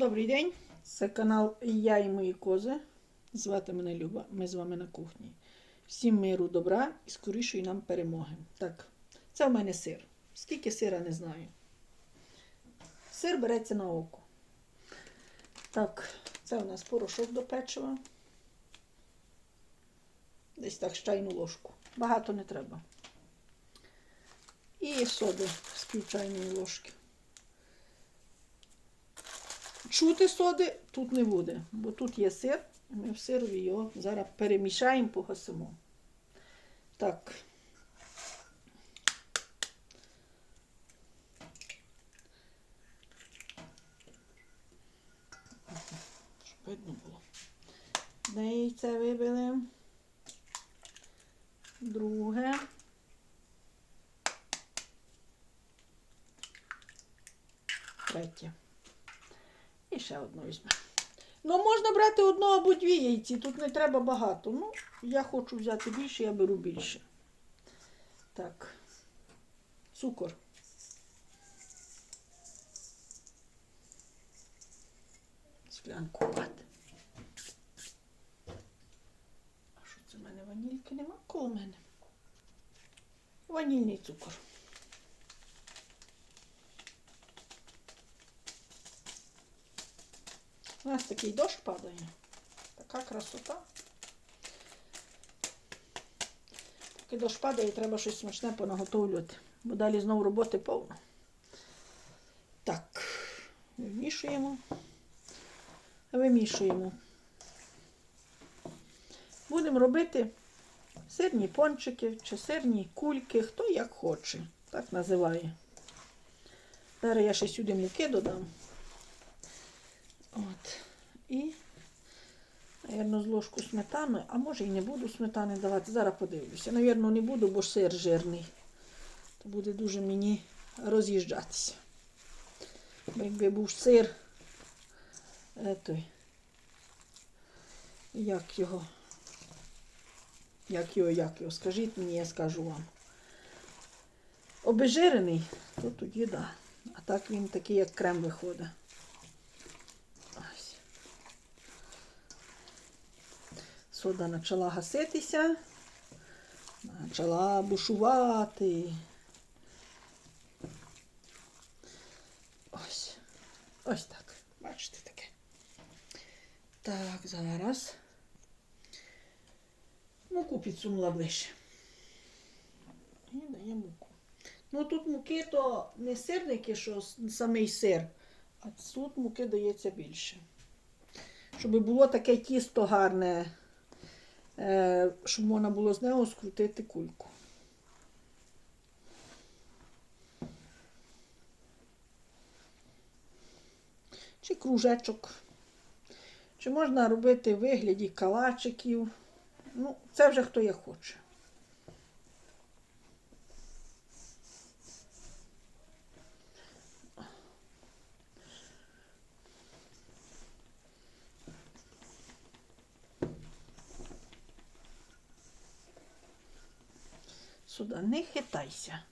Добрий день, це канал Я і мої кози. Звати мене Люба, ми з вами на кухні. Всім миру, добра і скорішої нам перемоги. Так, це в мене сир. Скільки сира не знаю. Сир береться на око. Так, це у нас порошок до печива. Десь так чайну ложку. Багато не треба. І соди з пів чайної ложки. Чути соди тут не буде, бо тут є сир, і ми в сирові його зараз перемішаємо, погасимо. Так. Щоб видно було. Одне яйце вибили. Друге. Третє. Ще одну візьмемо. Ну, можна брати одну або дві яйці, тут не треба багато. Ну, я хочу взяти більше, я беру більше. Так. Цукор. Склянку мати. А що це в мене ванільки нема коло мене? Ванільний цукор. У нас такий дощ падає. Така красота. Поки дощ падає, треба щось смачне понаготовлювати. Бо далі знову роботи повно. Так, вимішуємо. Вимішуємо. Будемо робити сирні пончики чи сирні кульки, хто як хоче. Так називає. Зараз я ще сюди муки додам. От. І, мабуть, з ложку сметани, а може і не буду сметани давати. Зараз подивлюся. Навірно, не буду, бо сир жирний. То буде дуже мені роз'їжджатися. Бо якби був сир, е, той, як його, як його, як його, скажіть мені, я скажу вам. Обезжирений, то тоді так. Да. А так він такий, як крем виходить. Сода почала гаситися, почала бушувати. Ось. Ось так. Бачите таке. Так, зараз. Муку підсунула ближче. І дає муку. Ну тут муки то не сирники, що самий сир, а тут муки дається більше. Щоб було таке тісто гарне, щоб можна було з нього скрутити кульку. Чи кружечок. Чи можна робити вигляді калачиків. Ну, це вже хто як хоче. Сюди не хитайся.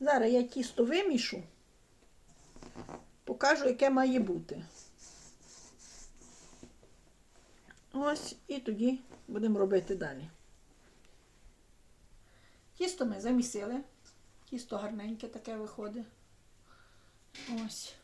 Зараз я тісто вимішу, покажу, яке має бути. Ось і тоді будемо робити далі. Тісто ми замісили. Тісто гарненьке таке виходить. Ось.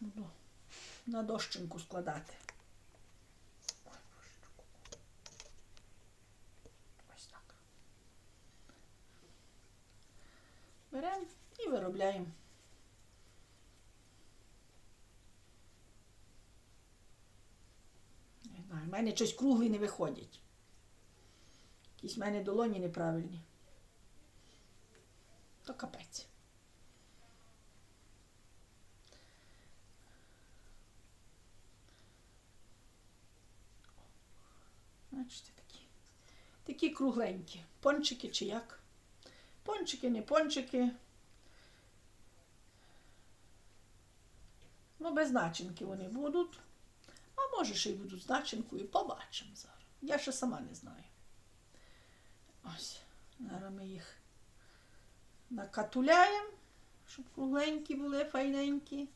Буду на дощинку складати. Ой, божечку. Ось так. Беремо виробляємо. Не знаю, в мене щось круглі не виходять. Якісь в мене долоні неправильні. то капець. Бачите, такі. Такі кругленькі. Пончики чи як? Пончики, не пончики. Ну, без начинки вони будуть. А може ще й будуть з начинкою. Побачимо зараз. Я ще сама не знаю. Ось. Зараз ми їх накатуляємо, щоб кругленькі були, файненькі.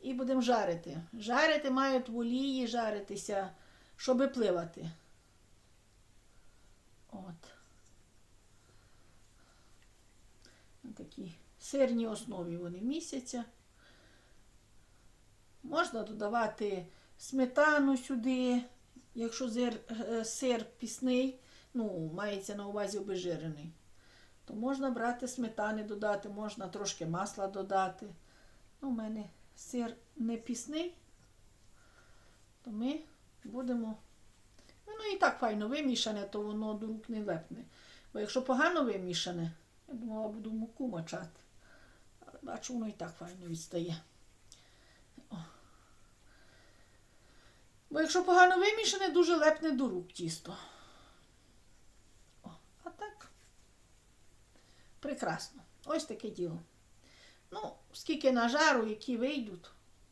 І будемо жарити. Жарити мають в олії жаритися, щоб пливати. От. На такій сирній основі вони місяця. Можна додавати сметану сюди, якщо зир, е, сир пісний, ну, мається на увазі обезжирений, то можна брати сметани додати, можна трошки масла додати. Ну, у мене сир не пісний, то ми будемо. Воно і так файно вимішане, то воно до рук не лепне. Бо якщо погано вимішане, я думала, буду муку мочати. Але бачу, воно і так файно відстає. Бо якщо погано вимішане, дуже лепне до рук тісто. О, а так. Прекрасно. Ось таке діло. Ну, скільки нажару, які вийдуть,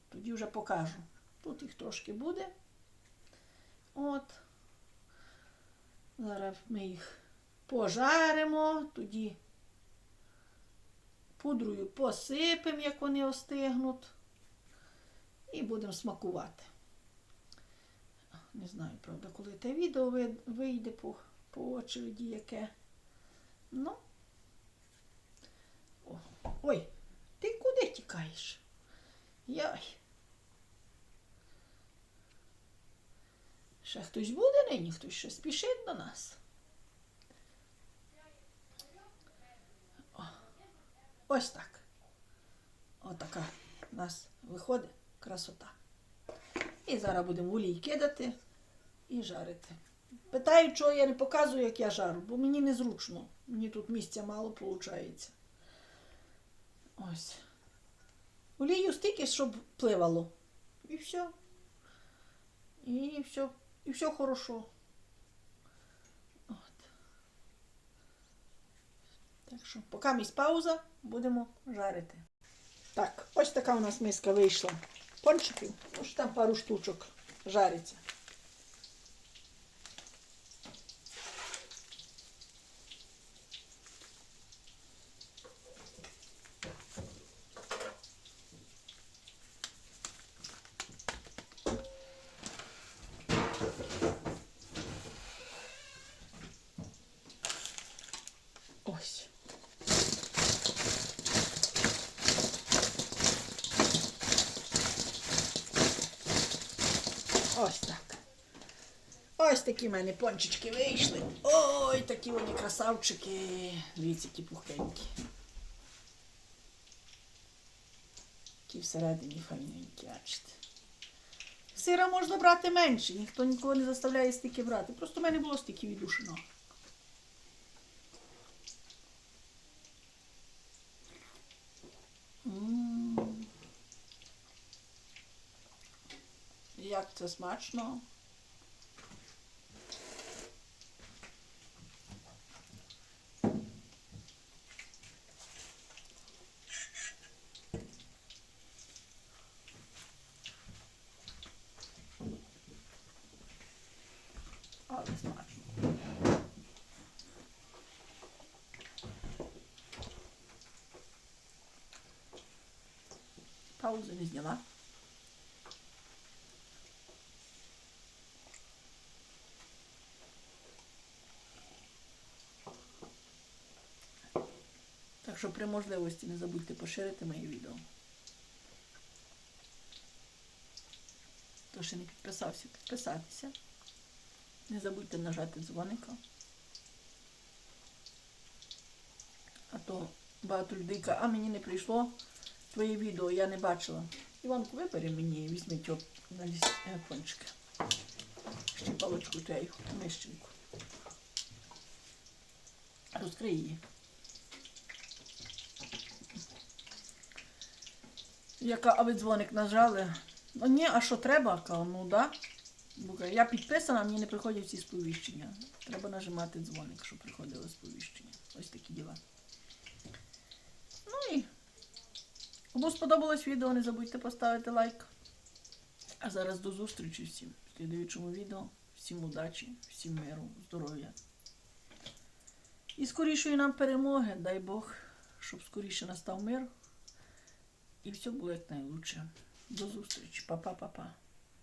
тоді вже покажу. Тут їх трошки буде. От. Зараз ми їх пожаримо, тоді пудрою посипемо, як вони остигнуть, і будемо смакувати. Не знаю, правда, коли те відео вийде по, по очереді яке. Ну. О, ой, ти куди тікаєш? Яй. Ще хтось буде нині, хтось ще спішить до нас. О, ось так. Отака у нас виходить красота. І зараз будемо в олій кидати і жарити. Питають, чого я не показую, як я жару, бо мені незручно. Мені тут місця мало виходить. Ось. Олію стільки, щоб пливало. І все. І все, і все хорошо. От. Так що, поки місць пауза, будемо жарити. Так, ось така у нас миска вийшла. Пончиків, ось там пару штучок жариться. Ось. Ось так. Ось такі в мене пончички вийшли. Ой, такі вони красавчики. Дивіться, які пухенькі. Такі всередині файненькі, бачите. Сира можна брати менше, ніхто нікого не заставляє стільки брати. Просто в мене було стільки віддушено. Як це смачно. Але смачно. Паузу не зняла. Так що при можливості не забудьте поширити моє відео. Хто ще не підписався, підписатися. Не забудьте нажати дзвоника. А то багато людей каже, а мені не прийшло твоє відео, я не бачила. Іванку, вибери мені і візьміть його на кончики. Е, Ще палочку твою, нищенку. Розкрий її. Яка, а ви дзвоник нажали? Ну ні, а що треба? Кажу, ну так. Да. Я підписана, мені не приходять ці сповіщення. Треба нажимати дзвоник, щоб приходило сповіщення. Ось такі діла. Ну і кому сподобалось відео, не забудьте поставити лайк. А зараз до зустрічі всім в слідуючому відео. Всім удачі, всім миру, здоров'я. І скорішої нам перемоги, дай Бог, щоб скоріше настав мир. І все було як найлучше. До зустрічі. Па-па-па-па.